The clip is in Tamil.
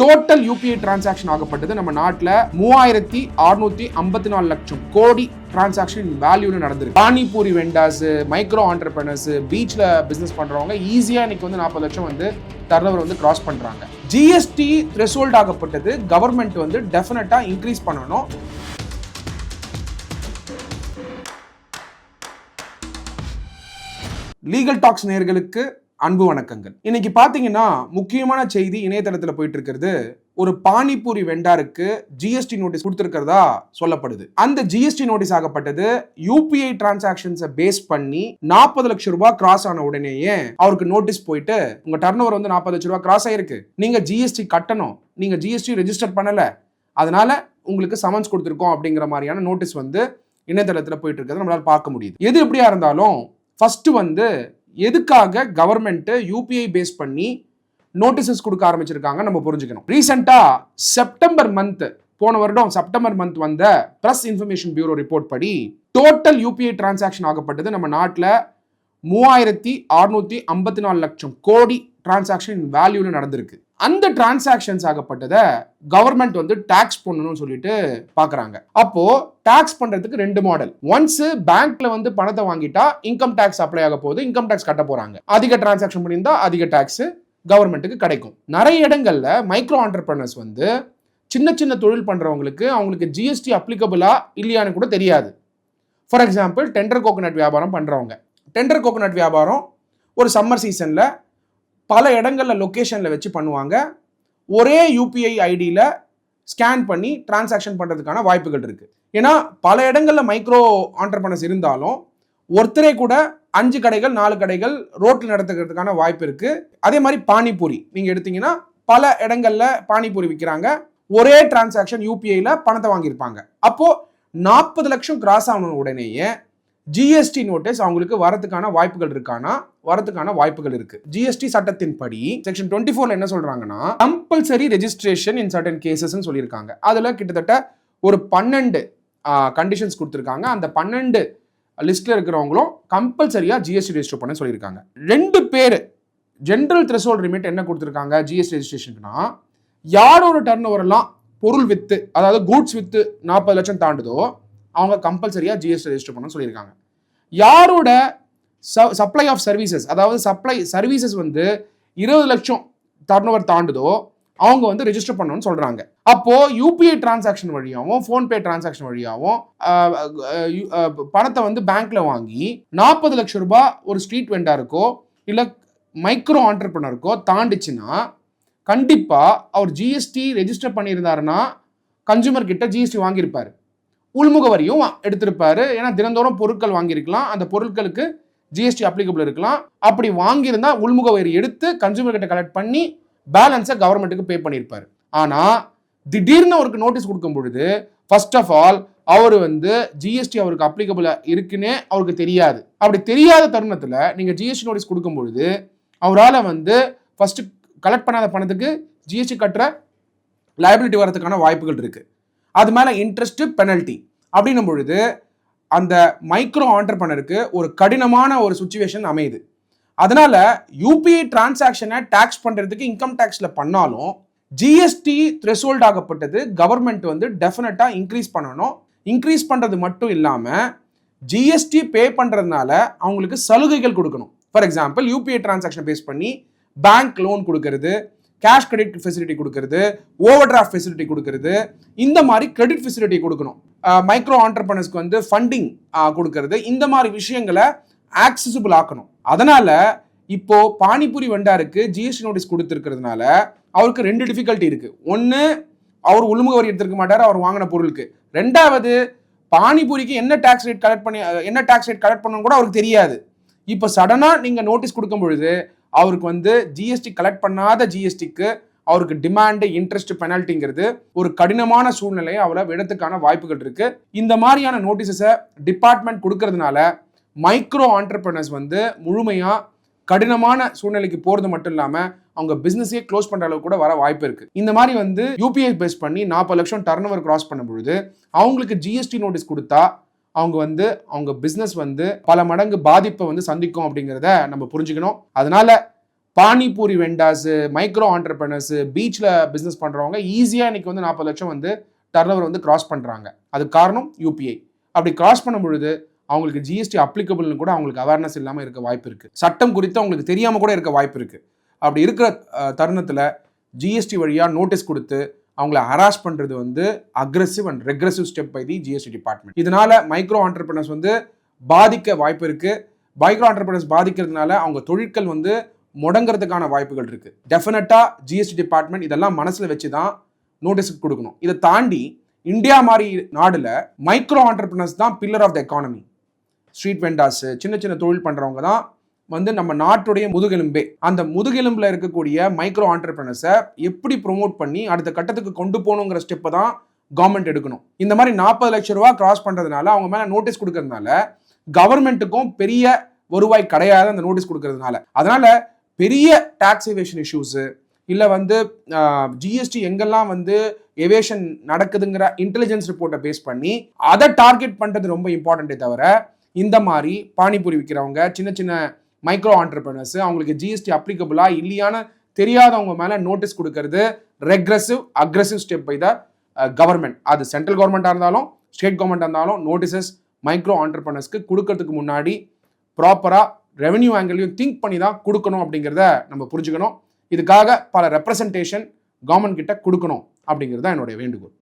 டோட்டல் யூபிஐ டிரான்சாக்ஷன் ஆகப்பட்டது. நம்ம நாட்டில் மூவாயிரத்தி அறுநூத்தி ஐம்பத்தி நாலு லட்சம் கோடி டிரான்சாக்ஷன் வேல்யூல நடந்திருக்கு. பானிபூரி வெண்டாஸ் மைக்ரோ ஆண்டர்பிரினர்ஸ் பீச்ல பிசினஸ் பண்றவங்க ஈஸியா இன்னைக்கு வந்து நாற்பது லட்சம் வந்து டர்னோவர் வந்து கிராஸ் பண்றாங்க. GST threshold ஆகப்பட்டது. கவர்மெண்ட் வந்து டெஃபினட்டா இன்க்ரீஸ் பண்ணணும். லீகல் டாக்ஸ் நேர்களுக்கு அன்பு வணக்கங்கள். இன்னைக்கு பாத்தீங்கன்னா முக்கியமான செய்தி இணையதளத்துல போயிட்டு இருக்கிறது ஒரு பானிபூரி வெண்டாருக்கு ஜிஎஸ்டி நோட்டீஸ் கொடுத்துருக்கிறதா சொல்லப்படுது. அந்த ஜிஎஸ்டி நோட்டீஸ் ஆகப்பட்டது. யூபிஐ டிரான்சாக்ஷன்ஸை பேஸ் பண்ணி நாற்பது லட்சம் ரூபாய் கிராஸ் ஆன உடனேயே அவருக்கு நோட்டீஸ் போயிட்டு உங்க டர்ன் வந்து நாற்பது லட்சம் ரூபாய் கிராஸ் ஆயிருக்கு. நீங்க ஜிஎஸ்டி கட்டணும். நீங்க ஜிஎஸ்டி ரெஜிஸ்டர் பண்ணல. அதனால உங்களுக்கு சமன்ஸ் கொடுத்துருக்கோம். அப்படிங்கிற மாதிரியான நோட்டீஸ் வந்து இணையதளத்தில் போயிட்டு இருக்கிறத நம்மளால பார்க்க முடியுது. எது எப்படியா இருந்தாலும் ஃபர்ஸ்ட் வந்து எதுக்காக கவர்மெண்ட்டு யூபிஐ பேஸ் பண்ணி நோட்டீசஸ் கொடுக்க ஆரம்பிச்சிருக்காங்க நம்ம புரிஞ்சுக்கணும். ரீசெண்டாக செப்டம்பர் மந்த் போன வருடம் செப்டம்பர் மந்த் வந்த ப்ரெஸ் இன்ஃபர்மேஷன் பியூரோ ரிப்போர்ட் படி டோட்டல் யூபிஐ டிரான்சாக்ஷன் ஆகப்பட்டது நம்ம நாட்டில் மூவாயிரத்தி அறுநூத்தி ஐம்பத்தி நாலு லட்சம் கோடி டிரான்சாக்ஷன் வேல்யூவில் நடந்திருக்கு. அந்த டிரான்சாக்ஷன்ஸ் ஆகப்பட்டதை கவர்மெண்ட் வந்து டாக்ஸ் பண்ணணும்னு சொல்லிட்டு பார்க்குறாங்க அப்போ டாக்ஸ் பண்ணுறதுக்கு ரெண்டு மாடல் ஒன்ஸ் பேங்க்ல வந்து பணத்தை வாங்கிட்டா இன்கம் டாக்ஸ் அப்ளை ஆக போகுது இன்கம் டாக்ஸ் கட்ட போறாங்க. அதிக டிரான்சாக்ஷன் பண்ணியிருந்தா அதிக டாக்ஸ் கவர்மெண்ட்டுக்கு கிடைக்கும். நிறைய இடங்கள்ல மைக்ரோ ஆண்டர்பிரனர்ஸ் வந்து சின்ன சின்ன தொழில் பண்றவங்களுக்கு அவங்களுக்கு ஜிஎஸ்டி அப்ளிகபிளா இல்லையான்னு கூட தெரியாது. ஃபார் எக்ஸாம்பிள் டெண்டர் கோகோனட் வியாபாரம் பண்றவங்க. டெண்டர் கோகோனட் வியாபாரம் ஒரு சம்மர் சீசனில் பல இடங்களில் லொக்கேஷனில் வச்சு பண்ணுவாங்க. ஒரே யூபிஐ ஐடியில் ஸ்கேன் பண்ணி டிரான்சாக்ஷன் பண்ணுறதுக்கான வாய்ப்புகள் இருக்குது ஏன்னா பல இடங்களில் மைக்ரோ ஆண்டர்பனஸ் இருந்தாலும் ஒருத்தரே கூட அஞ்சு கடைகள் நாலு கடைகள் ரோட்டில் நடத்துக்கிறதுக்கான வாய்ப்பு இருக்குது அதே மாதிரி பானிபூரி நீங்கள் எடுத்தீங்கன்னா பல இடங்களில் பானிபூரி விற்கிறாங்க ஒரே டிரான்சாக்ஷன் யூபிஐயில் பணத்தை வாங்கியிருப்பாங்க. அப்போது நாற்பது லட்சம் கிராஸ் ஆன உடனேயே ஜிஎஸ்டி நோட்டீஸ் அவங்களுக்கு வரதுக்கான வாய்ப்புகள் இருக்கானா வரதுக்கான வாய்ப்புகள் இருக்கு. ஜிஎஸ்டி சட்டத்தின் படி செக்ஷன் டுவெண்ட்டி ஃபோர்ல என்ன சொல்றாங்கன்னா compulsory registration in certain cases சொல்லியிருக்காங்க. அதுல கிட்டத்தட்ட ஒரு பன்னெண்டு கண்டிஷன்ஸ் கொடுத்துருக்காங்க. அந்த பன்னெண்டு லிஸ்ட்ல இருக்கிறவங்களும் கம்பல்சரியா ஜிஎஸ்டி ரெஜிஸ்டர் பண்ண சொல்லியிருக்காங்க. ரெண்டு பேர் ஜென்ரல் த்ரெஷோல்ட் லிமிட் என்ன கொடுத்துருக்காங்க ஜிஎஸ்டி ரெஜிஸ்ட்ரேஷனுக்குனா யாரோட டர்ன் ஓவரெல்லாம் பொருள் வித்து அதாவது கூட்ஸ் வித்து நாற்பது லட்சம் தாண்டுதோ அவங்க கம்பல்சரியாக ஜிஎஸ்டி ரெஜிஸ்டர் பண்ண சொல்லியிருக்காங்க. யாரோட சப்ளை ஆஃப் சர்வீசஸ் அதாவது சப்ளை சர்வீசஸ் வந்து இருபது லட்சம் டர்ன் ஓவர் தாண்டுதோ அவங்க வந்து ரெஜிஸ்டர் பண்ணணும்னு சொல்கிறாங்க அப்போது யூபிஐ டிரான்சாக்ஷன் வழியாகவும் ஃபோன்பே டிரான்சாக்ஷன் வழியாகவும் பணத்தை வந்து பேங்க்கில் வாங்கி நாற்பது லட்சம் ரூபாய் ஒரு ஸ்ட்ரீட் வெண்டாருக்கோ இல்லை மைக்ரோ ஆண்டர்பனருக்கோ தாண்டிச்சுன்னா கண்டிப்பாக அவர் ஜிஎஸ்டி ரெஜிஸ்டர் பண்ணியிருந்தாருன்னா கன்சூமர் கிட்ட ஜிஎஸ்டி வாங்கியிருப்பார். உள்முக வரியும் எடுத்திருப்பாரு. ஏன்னா தினந்தோறும் பொருட்கள் வாங்கியிருக்கலாம். அந்த பொருட்களுக்கு ஜிஎஸ்டி அப்ளிகபிள் இருக்கலாம். அப்படி வாங்கியிருந்தா உள்முக வரி எடுத்து கன்சூமர் கிட்ட கலெக்ட் பண்ணி பேலன்ஸை கவர்மெண்ட்டுக்கு பே பண்ணியிருப்பாரு. ஆனால் திடீர்னு அவருக்கு நோட்டீஸ் கொடுக்கும் பொழுது ஃபர்ஸ்ட் ஆஃப் ஆல் அவர் வந்து ஜிஎஸ்டி அவருக்கு அப்ளிகபிளாக இருக்குன்னே அவருக்கு தெரியாது. அப்படி தெரியாத தருணத்தில் நீங்கள் ஜிஎஸ்டி நோட்டீஸ் கொடுக்கும் பொழுது அவரால் வந்து ஃபஸ்ட்டு கலெக்ட் பண்ணாத பணத்துக்கு ஜிஎஸ்டி கட்டுற லைபிலிட்டி வரதுக்கான வாய்ப்புகள் இருக்குது அது மேலே இன்ட்ரெஸ்ட்டு பெனல்ட்டி அப்படின்னும் பொழுது அந்த மைக்ரோ ஆண்டர்பனருக்கு ஒரு கடினமான ஒரு சுச்சுவேஷன் அமையுது. அதனால யூபிஐ டிரான்சாக்ஷனை டேக்ஸ் பண்ணுறதுக்கு இன்கம் டேக்ஸில் பண்ணாலும் ஜிஎஸ்டி த்ரெஷோல்ட் ஆகப்பட்டது கவர்மெண்ட் வந்து டெஃபினட்டாக இன்க்ரீஸ் பண்ணணும். இன்க்ரீஸ் பண்ணுறது மட்டும் இல்லாமல் ஜிஎஸ்டி பே பண்ணுறதுனால அவங்களுக்கு சலுகைகள் கொடுக்கணும். For example UPI transaction base பண்ணி பேங்க் லோன் கொடுக்கறது கேஷ் கிரெடிட் ஃபெசிலிட்டி கொடுக்கறது ஓவர் டிராஃப்ட் ஃபெசிலிட்டி கொடுக்கறது இந்த மாதிரி கிரெடிட் ஃபெசிலிட்டி கொடுக்கணும். மைக்ரோ ஆண்டர்பனர்ஸ்க்கு வந்து ஃபண்டிங் கொடுக்கறது இந்த மாதிரி விஷயங்களை ஆக்சசிபிள் ஆக்கணும். அதனால இப்போ பானிபூரி வெண்டாருக்கு ஜிஎஸ்டி நோட்டீஸ் கொடுத்துருக்கிறதுனால அவருக்கு ரெண்டு டிஃபிகல்ட்டி இருக்கு. ஒன்று அவர் உள்முக வரி எடுத்திருக்க மாட்டார் அவர் வாங்கின பொருளுக்கு. ரெண்டாவது பானிபூரிக்கு என்ன டாக்ஸ் ரேட் கலெக்ட் பண்ணி என்ன டாக்ஸ் ரேட் கலெக்ட் பண்ணணும் கூட அவருக்கு தெரியாது. இப்போ சடனாக நீங்கள் நோட்டீஸ் கொடுக்கும் பொழுது அவருக்கு வந்து ஜிஎஸ்டி கலெக்ட் பண்ணாத ஜிஎஸ்டிக்கு அவருக்கு டிமாண்டு இன்ட்ரெஸ்ட் பெனால்ட்டிங்கிறது ஒரு கடினமான சூழ்நிலையை அவரை விடத்துக்கான வாய்ப்புகள் இருக்கு. இந்த மாதிரியான நோட்டீஸஸை டிபார்ட்மெண்ட் கொடுக்கறதுனால மைக்ரோ ஆண்டர்பிரினர்ஸ் வந்து முழுமையாக கடினமான சூழ்நிலைக்கு போகிறது மட்டும் இல்லாமல் அவங்க பிஸ்னஸே க்ளோஸ் பண்ணுற அளவுக்கு கூட வர வாய்ப்பு இருக்குது இந்த மாதிரி வந்து யூபிஐ பேஸ் பண்ணி நாற்பது லட்சம் டர்ன் ஓவர் கிராஸ் பண்ணும் பொழுது அவங்களுக்கு ஜிஎஸ்டி நோட்டீஸ் கொடுத்தா அவங்க வந்து அவங்க பிஸ்னஸ் வந்து பல மடங்கு பாதிப்பை வந்து சந்திக்கும் அப்படிங்கிறத நம்ம புரிஞ்சுக்கணும். அதனால பானிபூரி வெண்டாஸு மைக்ரோ ஆண்டர்பிரினர்ஸ் பீச்சில் பிஸ்னஸ் பண்ணுறவங்க ஈஸியாக இன்னைக்கு வந்து நாற்பது லட்சம் வந்து டர்னவர் வந்து கிராஸ் பண்ணுறாங்க அதுக்கு காரணம் யூபிஐ அப்படி கிராஸ் பண்ணும் பொழுது அவங்களுக்கு ஜிஎஸ்டி அப்ளிகபிள்னு கூட அவங்களுக்கு அவேர்னஸ் இல்லாமல் இருக்க வாய்ப்பு இருக்குது சட்டம் குறித்து அவங்களுக்கு தெரியாமல் கூட இருக்க வாய்ப்பு இருக்குது அப்படி இருக்கிற தருணத்தில் ஜிஎஸ்டி வழியாக நோட்டீஸ் கொடுத்து அவங்கள ஹராஸ் பண்ணுறது வந்து aggressive and regressive step by the GST department இதனால மைக்ரோ ஆண்டர்பிரினர்ஸ் வந்து பாதிக்க வாய்ப்பு இருக்குது மைக்ரோ ஆண்டர்பிரினர்ஸ் பாதிக்கிறதுனால அவங்க தொழிற்கள் வந்து முடங்கிறதுக்கான வாய்ப்புகள் இருக்குது டெஃபினட்டாக ஜிஎஸ்டி டிபார்ட்மெண்ட் இதெல்லாம் மனசில் வச்சு தான் நோட்டீஸ் கொடுக்கணும். இதை தாண்டி இந்தியா மாதிரி நாடில் மைக்ரோ ஆண்டர்பிரினர்ஸ் தான் pillar of the economy street vendors சின்ன சின்ன தொழில் பண்ணுறவங்க தான் வந்து நம்ம நாட்டுடைய முதுகெலும்பே. அந்த முதுகெலும்பில் இருக்கக்கூடிய மைக்ரோ ஆண்டர்பிரினர்ஸை எப்படி ப்ரொமோட் பண்ணி அடுத்த கட்டத்துக்கு கொண்டு போகணுங்கிற ஸ்டெப்பை தான் கவர்மெண்ட் எடுக்கணும். இந்த மாதிரி நாற்பது லட்ச ரூபா கிராஸ் பண்ணுறதுனால அவங்க மேலே நோட்டீஸ் கொடுக்கறதுனால கவர்மெண்ட்டுக்கும் பெரிய வருவாய் கிடையாது அந்த நோட்டீஸ் கொடுக்கறதுனால. அதனால பெரிய டாக்ஸிவேஷன் இஷ்யூஸு இல்லை வந்து ஜிஎஸ்டி எங்கெல்லாம் வந்து எவேஷன் நடக்குதுங்கிற இன்டெலிஜென்ஸ் ரிப்போர்ட்டை பேஸ் பண்ணி அதை டார்கெட் பண்ணுறது ரொம்ப இம்பார்ட்டண்ட்டே தவிர இந்த மாதிரி பானிபூரி விற்கிறவங்க சின்ன சின்ன மைக்ரோ ஆண்டர்பிரினர்ஸ் அவங்களுக்கு ஜிஎஸ்டி அப்ளிகபிளா இல்லையான தெரியாதவங்க மேலே நோட்டீஸ் கொடுக்கறது regressive aggressive step by the government அது சென்ட்ரல் கவர்மெண்ட்டாக இருந்தாலும் ஸ்டேட் கவர்மெண்ட்டாக இருந்தாலும் நோட்டீசஸ் மைக்ரோ ஆண்டர்பிரினர்ஸ்க்கு கொடுக்கறதுக்கு முன்னாடி ப்ராப்பராக ரெவென்யூ ஆங்கிளையும் திங்க் பண்ணி தான் கொடுக்கணும் அப்படிங்கிறத நம்ம புரிஞ்சுக்கணும். இதுக்காக பல ரெப்ரசன்டேஷன் கவர்மெண்ட் கிட்ட கொடுக்கணும் அப்படிங்கிறது தான் என்னுடைய வேண்டுகோள்.